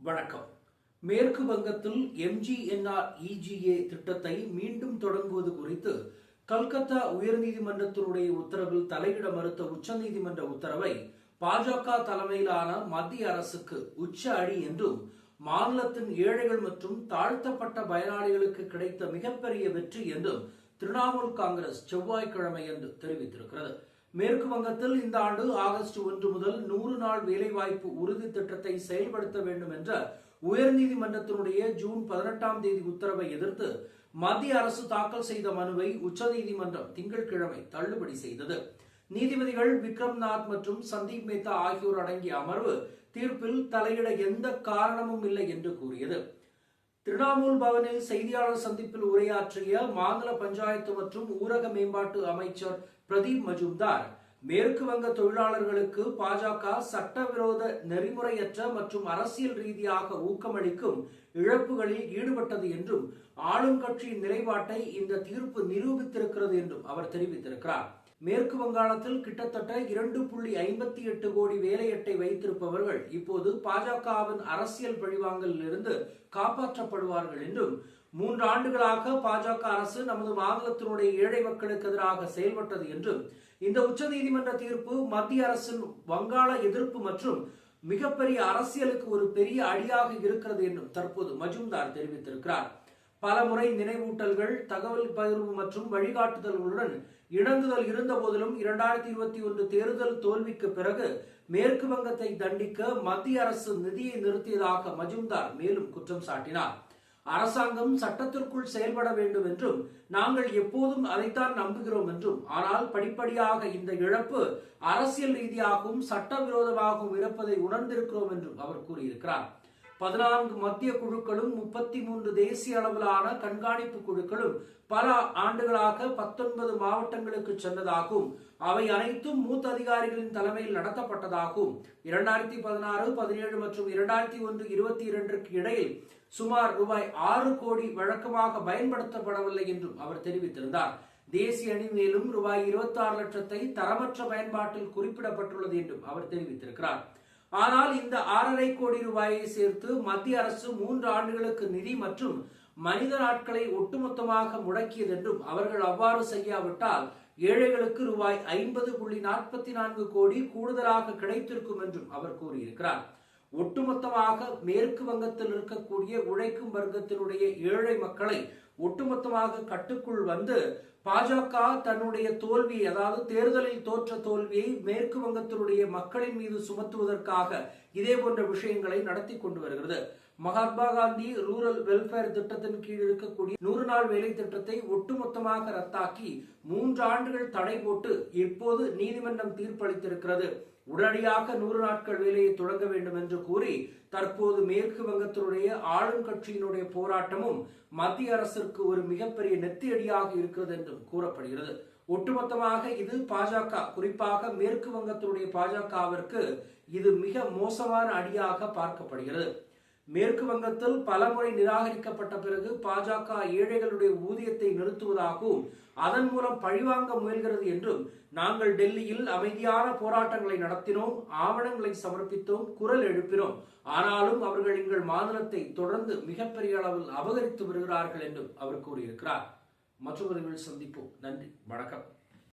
வணக்கம். மேற்கு வங்கத்தில் எம்ஜிஎன்ஆர் இஜிஏ திட்டத்தை மீண்டும் தொடங்குவது குறித்து கல்கத்தா உயர்நீதிமன்றத்தினுடைய உத்தரவில் தலையிட மறுத்த உச்சநீதிமன்ற உத்தரவை பாஜக தலைமையிலான மத்திய அரசுக்கு உச்ச அடி என்றும் மாநிலத்தின் ஏழைகள் மற்றும் தாழ்த்தப்பட்ட பயனாளிகளுக்கு கிடைத்த மிகப்பெரிய வெற்றி என்றும் திரிணாமுல் காங்கிரஸ் செவ்வாய்க்கிழமை என்று தெரிவித்திருக்கிறது. மேற்கு வங்கத்தில் இந்த ஆண்டு ஆகஸ்ட் ஒன்று முதல் நூறு நாள் வேலைவாய்ப்பு உறுதி திட்டத்தை செயல்படுத்த வேண்டும் என்ற உயர்நீதிமன்றத்தினுடைய ஜூன் பதினெட்டாம் தேதி உத்தரவை எதிர்த்து மத்திய அரசு தாக்கல் செய்த மனுவை உச்சநீதிமன்றம் திங்கட்கிழமை தள்ளுபடி செய்தது. நீதிபதிகள் விக்ரம்நாத் மற்றும் சந்தீப் மேத்தா ஆகியோர் அடங்கிய அமர்வு தீர்ப்பில் தலையிட எந்த காரணமும் இல்லை என்று கூறியது. திரிணாமுல் பவனில் செய்தியாளர் சந்திப்பில் உரையாற்றிய மாநில பஞ்சாயத்து மற்றும் ஊரக மேம்பாட்டு அமைச்சர் பிரதீப் மஜும்தார் மேற்கு வங்க தொழிலாளர்களுக்கு பாஜக சட்டவிரோத நெறிமுறையற்ற மற்றும் அரசியல் ரீதியாக ஊக்கமளிக்கும் இழப்புகளில் ஈடுபட்டது என்றும் ஆளும் கட்சியின் நிலைப்பாட்டை இந்த தீர்ப்பு நிரூபித்திருக்கிறது என்றும் அவர் தெரிவித்திருக்கிறார். மேற்கு வங்காளத்தில் கிட்டத்தட்ட இரண்டு புள்ளி ஐம்பத்தி எட்டு கோடி வேலையட்டை வைத்திருப்பவர்கள் இப்போது பாஜகவின் அரசியல் பழிவாங்கலில் இருந்து காப்பாற்றப்படுவார்கள் என்றும் மூன்று ஆண்டுகளாக பாஜக அரசு நமது மாநிலத்தினுடைய ஏழை மக்களுக்கு எதிராக செயல்பட்டது என்றும் இந்த உச்சநீதிமன்ற தீர்ப்பு மத்திய அரசின் வங்காள எதிர்ப்பு மற்றும் மிகப்பெரிய அரசியலுக்கு ஒரு பெரிய அடியாக இருக்கிறது என்றும் தற்போது மஜும்தார் தெரிவித்திருக்கிறார். பல முறை நினைவூட்டல்கள் தகவல் பகிர்வு மற்றும் வழிகாட்டுதல்களுடன் இணங்குதல் இருந்த போதிலும் இரண்டாயிரத்தி இருபத்தி ஒன்று தேர்தல் தோல்விக்கு பிறகு மேற்கு வங்கத்தை தண்டிக்க மத்திய அரசு நிதியை நிறுத்தியதாக மஜும்தார் மேலும் குற்றம் சாட்டினார். அரசாங்கம் சட்டத்திற்குள் செயல்பட வேண்டும் என்றும் நாங்கள் எப்போதும் அதைத்தான் நம்புகிறோம் என்றும் ஆனால் படிப்படியாக இந்த இழப்பு அரசியல் ரீதியாகவும் சட்டவிரோதமாகவும் இருப்பதை உணர்ந்திருக்கிறோம் என்றும் அவர் கூறியிருக்கிறார். பதினான்கு மத்திய குழுக்களும் முப்பத்தி மூன்று தேசிய அளவிலான கண்காணிப்பு குழுக்களும் பல ஆண்டுகளாக பத்தொன்பது மாவட்டங்களுக்கு சென்றதாகவும் அவை அனைத்தும் மூத்த அதிகாரிகளின் தலைமையில் நடத்தப்பட்டதாகவும் இரண்டாயிரத்தி பதினாறு பதினேழு மற்றும் இரண்டாயிரத்தி ஒன்று இருபத்தி இரண்டிற்கு இடையில் சுமார் ரூபாய் ஆறு கோடி வழக்கமாக பயன்படுத்தப்படவில்லை என்றும் அவர் தெரிவித்திருந்தார். தேசிய அணி மேலும் ரூபாய் இருபத்தி ஆறு லட்சத்தை தரமற்ற பயன்பாட்டில் குறிப்பிடப்பட்டுள்ளது என்றும் அவர் தெரிவித்திருக்கிறார். ஆனால் இந்த ஆறரை கோடி ரூபாயை சேர்த்து மத்திய அரசு மூன்று ஆண்டுகளுக்கு நிதி மற்றும் மனித நாட்களை ஒட்டுமொத்தமாக முடக்கியது என்றும் அவர்கள் அவ்வாறு செய்யாவிட்டால் ஏழைகளுக்கு ரூபாய் ஐம்பது புள்ளி நாற்பத்தி நான்கு கோடி கூடுதலாக கிடைத்திருக்கும் என்றும் அவர் கூறியிருக்கிறார். ஒட்டுமொத்தமாக மேற்கு வங்கத்தில் இருக்கக்கூடிய உழைக்கும் வர்க்கத்தினுடைய ஏழை மக்களை ஒட்டுமொத்தமாக கட்டுக்குள் வந்து பாஜக தன்னுடைய தோல்வி அதாவது தேர்தலில் தோற்ற தோல்வியை மேற்கு வங்கத்தினுடைய மக்களின் மீது சுமத்துவதற்காக இதே போன்ற விஷயங்களை நடத்தி கொண்டு வருகிறது. மகாத்மா காந்தி ரூரல் வெல்ஃபேர் திட்டத்தின் கீழ் இருக்கக்கூடிய நூறு நாள் வேலை திட்டத்தை ஒட்டுமொத்தமாக ரத்தாக்கி மூன்று ஆண்டுகள் தடை போட்டு இப்போது நீதிமன்றம் தீர்ப்பளித்திருக்கிறது. உடனடியாக நூறு நாட்கள் வேலையை தொடங்க வேண்டும் என்று கூறி தற்போது மேற்கு வங்கத்தினுடைய ஆளும் கட்சியினுடைய போராட்டமும் மத்திய அரசிற்கு ஒரு மிகப்பெரிய நெத்தியடியாக இருக்கிறது என்றும் கூறப்படுகிறது. ஒட்டுமொத்தமாக இது பாஜக குறிப்பாக மேற்கு வங்கத்தினுடைய பாஜகவிற்கு இது மிக மோசமான அடியாக பார்க்கப்படுகிறது. மேற்கு வங்கத்தில் பலமுறை நிராகரிக்கப்பட்ட பிறகு பாஜக ஏழைகளுடைய ஊதியத்தை நிறுத்துவதாகவும் அதன் மூலம் பழிவாங்க முயல்கிறது என்றும் நாங்கள் டெல்லியில் அமைதியான போராட்டங்களை நடத்தினோம் ஆவணங்களை சமர்ப்பித்தோம் குரல் எழுப்பினோம். ஆனாலும் அவர்கள் எங்கள் மாநிலத்தை தொடர்ந்து மிகப்பெரிய அளவில் அபகரித்து வருகிறார்கள் என்றும் அவர் கூறியிருக்கிறார். மற்றொரு சந்திப்போம். நன்றி. வணக்கம்.